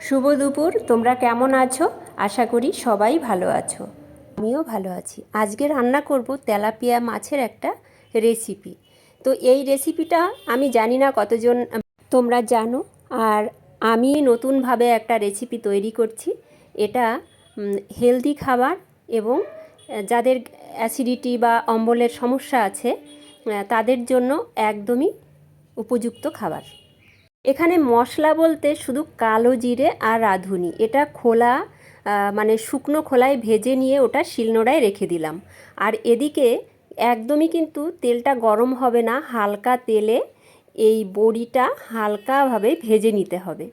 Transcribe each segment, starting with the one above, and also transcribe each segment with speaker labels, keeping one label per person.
Speaker 1: শুভ দুপুর, তোমরা কেমন আছো? আশা করি সবাই ভালো আছো। আমিও ভালো আছি। আজকে রান্না করব তেলাপিয়া মাছের একটা রেসিপি তো এই রেসিপিটা আমি জানি না কতজন, তোমরা জানো, আর আমি নতুনভাবে একটা রেসিপি তৈরি করছি। এটা হেলদি খাবার এবং যাদের অ্যাসিডিটি বা অম্বলের সমস্যা আছে তাদের জন্য একদমই উপযুক্ত খাবার। এখানে মশলা বলতে শুধু কালো জিরে আর রাঁধুনি। এটা খোলা মানে শুকনো খোলায় ভেজে নিয়ে ওটা শিলনোড়ায় রেখে দিলাম। আর এদিকে একদমই কিন্তু তেলটা গরম হবে না, হালকা তেলে এই বড়িটা হালকাভাবে ভেজে নিতে হবে।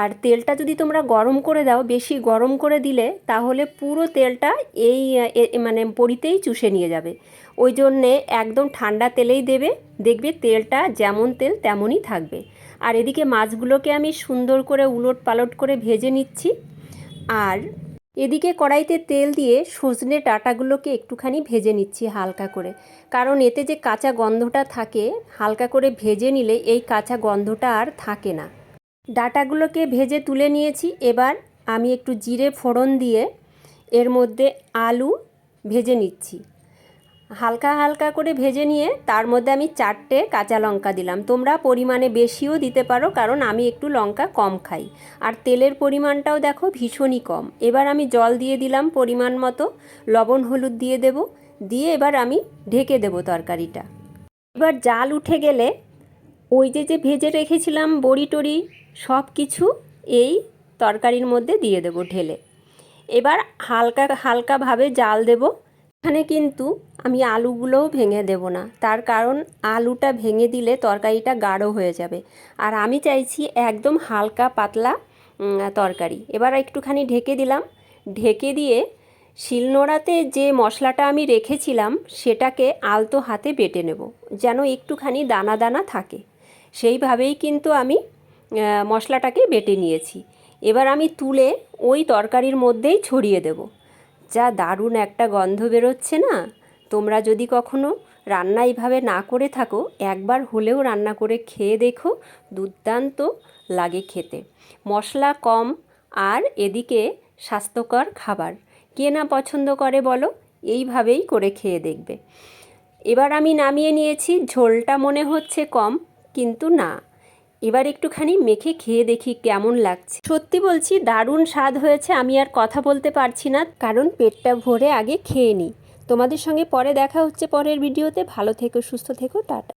Speaker 1: আর তেলটা যদি তোমরা গরম করে দাও, বেশি গরম করে দিলে তাহলে পুরো তেলটা এই মানে বড়িতেই চুষে নিয়ে যাবে। ওই জন্যে একদম ঠান্ডা তেলেই দেবে, দেখবে তেলটা যেমন তেল তেমনই থাকবে। আর এদিকে মাছগুলোকে আমি সুন্দর করে উলট পালট করে ভেজে নিচ্ছি। আর এদিকে কড়াইতে তেল দিয়ে সজনে ডাঁটাগুলোকে একটুখানি ভেজে নিচ্ছি হালকা করে। কারণ এতে যে কাঁচা গন্ধটা থাকে, হালকা করে ভেজে নিলে এই কাঁচা গন্ধটা আর থাকে না। ডাটাগুলোকে ভেজে তুলে নিয়েছি। এবার আমি একটু জিরে ফোড়ন দিয়ে এর মধ্যে আলু ভেজে নিচ্ছি। হালকা হালকা করে ভেজে নিয়ে তার মধ্যে আমি চারটে কাঁচা লঙ্কা দিলাম। তোমরা পরিমাণে বেশিও দিতে পারো, কারণ আমি একটু লঙ্কা কম খাই। আর তেলের পরিমাণটাও দেখো ভীষণই কম। এবার আমি জল দিয়ে দিলাম পরিমাণ মতো, লবণ, হলুদ দিয়ে দেব। দিয়ে এবার আমি ঢেকে দেব তরকারিটা। এবার জাল উঠে গেলে ওই যে যে ভেজে রেখেছিলাম বড়ি টড়ি, সব কিছু এই তরকারির মধ্যে দিয়ে দেবো ঢেলে। এবার হালকা, হালকাভাবে জাল দেব। এখানে কিন্তু আমি আলুগুলোও ভেঙে দেব না। তার কারণ আলুটা ভেঙে দিলে তরকারিটা গাঢ় হয়ে যাবে। আর আমি চাইছি একদম হালকা পাতলা তরকারি। এবার একটুখানি ঢেকে দিলাম। ঢেকে দিয়ে শিলনোড়াতে যে মশলাটা আমি রেখেছিলাম, সেটাকে আলতো হাতে বেটে নেব, যেন একটুখানি দানা দানা থাকে। সেইভাবেই কিন্তু আমি মশলাটাকে বেটে নিয়েছি। এবার আমি তুলে ওই তরকারির মধ্যেই ছড়িয়ে দেব। যা দারুণ একটা গন্ধ বেরোচ্ছে না? তোমরা যদি কখনো রান্না এইভাবে না করে থাকো, একবার হলেও রান্না করে খেয়ে দেখো, দুর্দান্ত লাগে খেতে। মশলা কম আর এদিকে স্বাস্থ্যকর খাবার। কে না পছন্দ করে বলো? এইভাবেই করে খেয়ে দেখবে। এবার আমি নামিয়ে নিয়েছি, ঝোলটা মনে হচ্ছে কম কিন্তু না। এবার একটুখানি মেখে খেয়ে দেখি কেমন লাগছে। সত্যি বলছি, দারুণ স্বাদ হয়েছে, আমি আর কথা বলতে পারছি না, কারণ পেটটা ভরে আগে খেয়ে নিই। তোমাদের সঙ্গে পরে দেখা হচ্ছে পরের ভিডিওতে। ভালো থেকো, সুস্থ থেকো, টাটা।